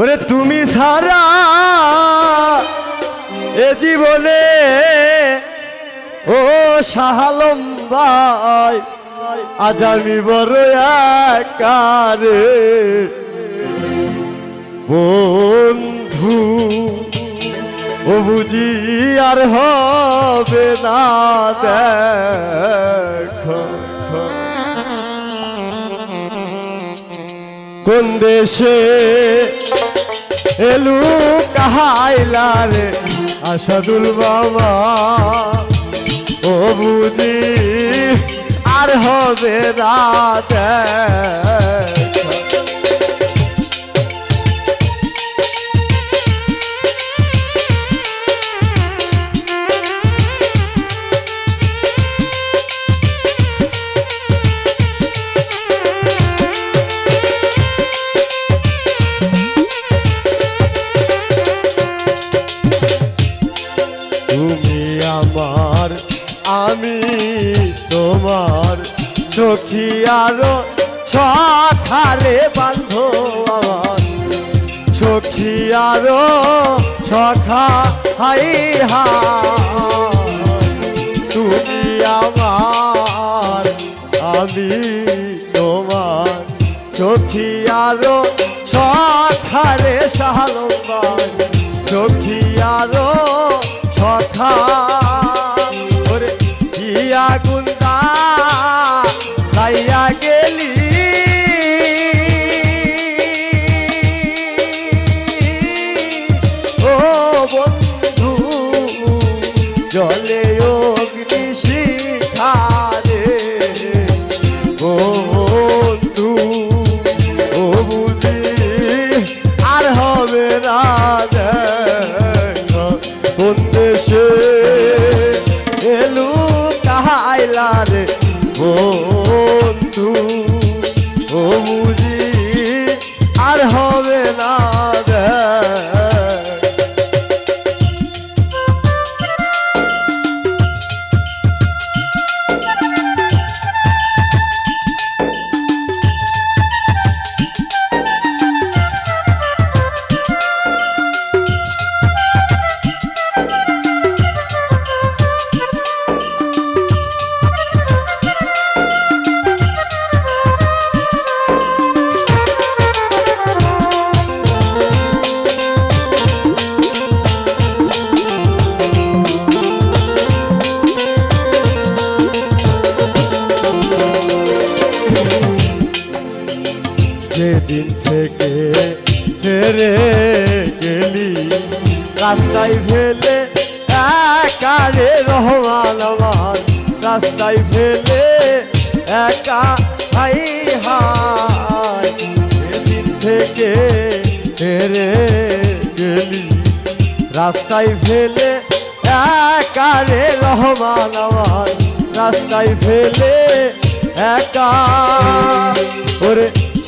ওরে তুমি সারা এ জীবনে ও শাহালম ভাই আজ আমি বড় একারে বন্ধু, ও বুঝি আর হবে না, দেখো। কোন দেশে এলু কাহাইলা রে? আসাদুল বাবা ও বুঝি আর হবে রাত। আরও সখারে বান্ধ সখী আরও সখা হাই হা। তুমি আমার, আমি তোমার। সখী আরও সখারে সাহালম্বান সখী আরও সখা জলে অগ্নি শিখারে বন্ধু ও বুঝি আর হবে না এলু কাহাইলা রে। বন্ধু ও যেদিন থেকে ফেরে গেলি। রাস্তায় ফেলে একারে রহমান আমার। রাস্তায় ফেলে একা হাই হাই। থেকে ফেরে গেলি। রাস্তায় ফেলে একারে রহমান আমার। রাস্তায় ফেলে একা। ওরে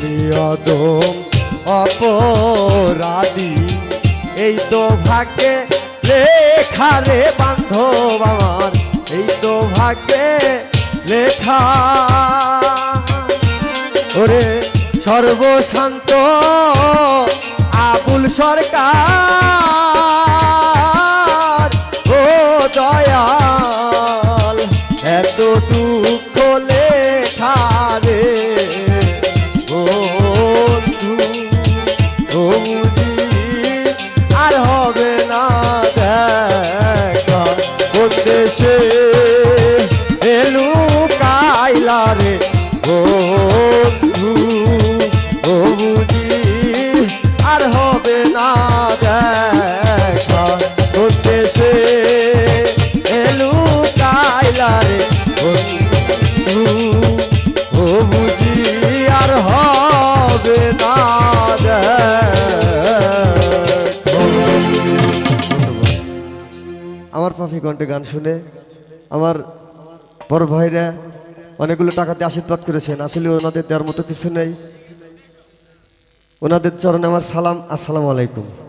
আমি অদম অপরাধী। এই তো ভাগ্যে লেখা রে বান্ধব আমার। এই তো ভাগ্যে লেখা। ওরে সর্বশান্ত আবুল সরকার। আমার কণ্ঠে গান শুনে আমার বড় ভাইরা অনেকগুলো টাকাতে আশীর্বাদ করেছেন। আসলে ওনাদের দেওয়ার মতো কিছু নেই। ওনাদের চরণে আমার সালাম, আসসালামু আলাইকুম।